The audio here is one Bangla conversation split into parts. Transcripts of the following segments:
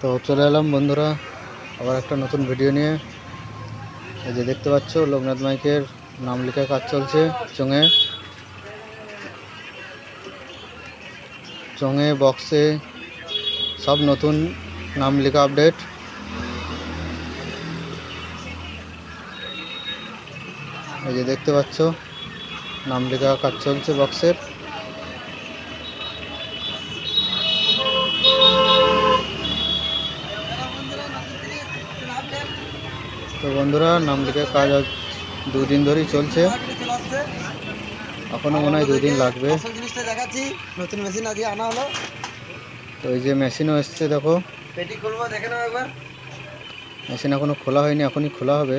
তো চলে এলাম বন্ধুরা, আবার একটা নতুন ভিডিও নিয়ে। এই যে দেখতে পাচ্ছ, লোকনাথ মাইকের নাম লেখা কাজ চলছে চোঙে। চোঙে, বক্সে সব নতুন নাম লেখা আপডেট এই যে দেখতে পাচ্ছ, নাম লেখা কাজ চলছে বক্সের। বন্ধুরা নাম লেখা কাজ আজ দুদিন ধরেই চলছে। এখনও মনে হয় দুদিন লাগবে। দেখাচ্ছি নতুন মেশিন আজকে আনা হলো। তো এই যে মেশিনও এসছে দেখো। পেটি খুলবো দেখে নাও একবার। মেশিন এখনও খোলা হয়নি এখনই খোলা হবে।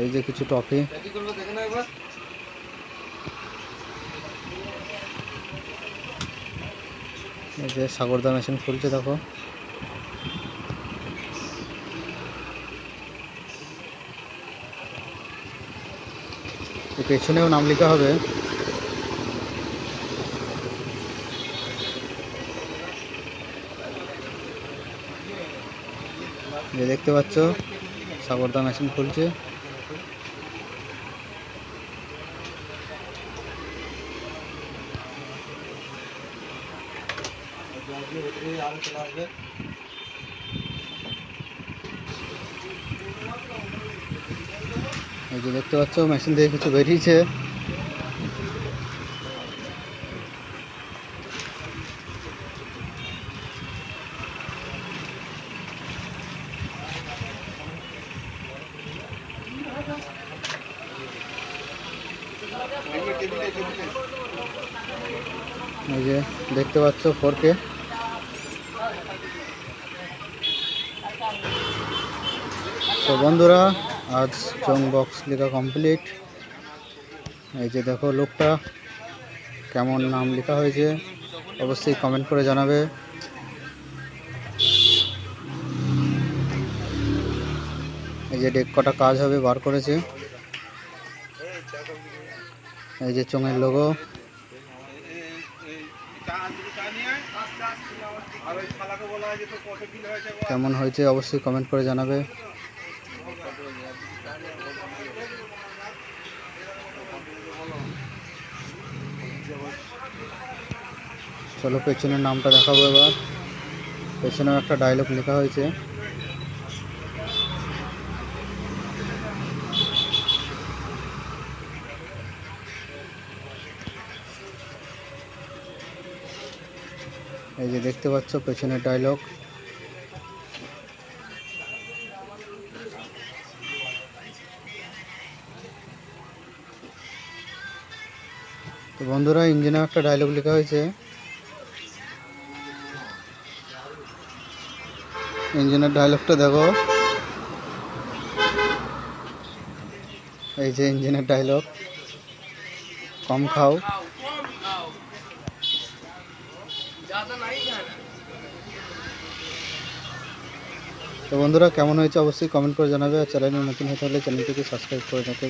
এই যে কিছু পেটি খুলবো দেখে নাও একবার। এই যে সাগরদা মেশিন খুলছে, দেখো। পেছনেও নাম লিখা হবে। যে দেখতে পাচ্ছ সাগরদা মেশিন খুলছে। আরও চলে আসবে এই যে দেখতে পাচ্ছ মেশিন থেকে কিছু বেরিয়েছে। এই যে দেখতে পাচ্ছ ফোরকে তো বন্ধুরা, আজ চং বক্স লেখা কমপ্লিট এই যে দেখো লোকটা কেমন নাম লেখা হয়েছে, অবশ্যই কমেন্ট করে জানাবে। এই যে ডেক কটা কাজ হবে, বার করেছে। এই যে চোঙের লোগো কেমন হয়েছে, অবশ্যই কমেন্ট করে জানাবে। চলো পেছনের নামটা দেখাবো এবার। পেছনেও একটা ডায়লগ লেখা হয়েছে। এই যে দেখতে পাচ্ছ পেছনের ডায়লগ তো বন্ধুরা ইঞ্জিনে একটা ডায়লগ লেখা হয়েছে। ইঞ্জিনের ডায়লগটা দেখো। এই যে ইঞ্জিনের ডায়লগ কম খাও। তো বন্ধুরা, কেমন হয়েছে অবশ্যই কমেন্ট করে জানাবে। আর চ্যানেলে নতুন হতে হলে চ্যানেলটিকে সাবস্ক্রাইব করে রাখবে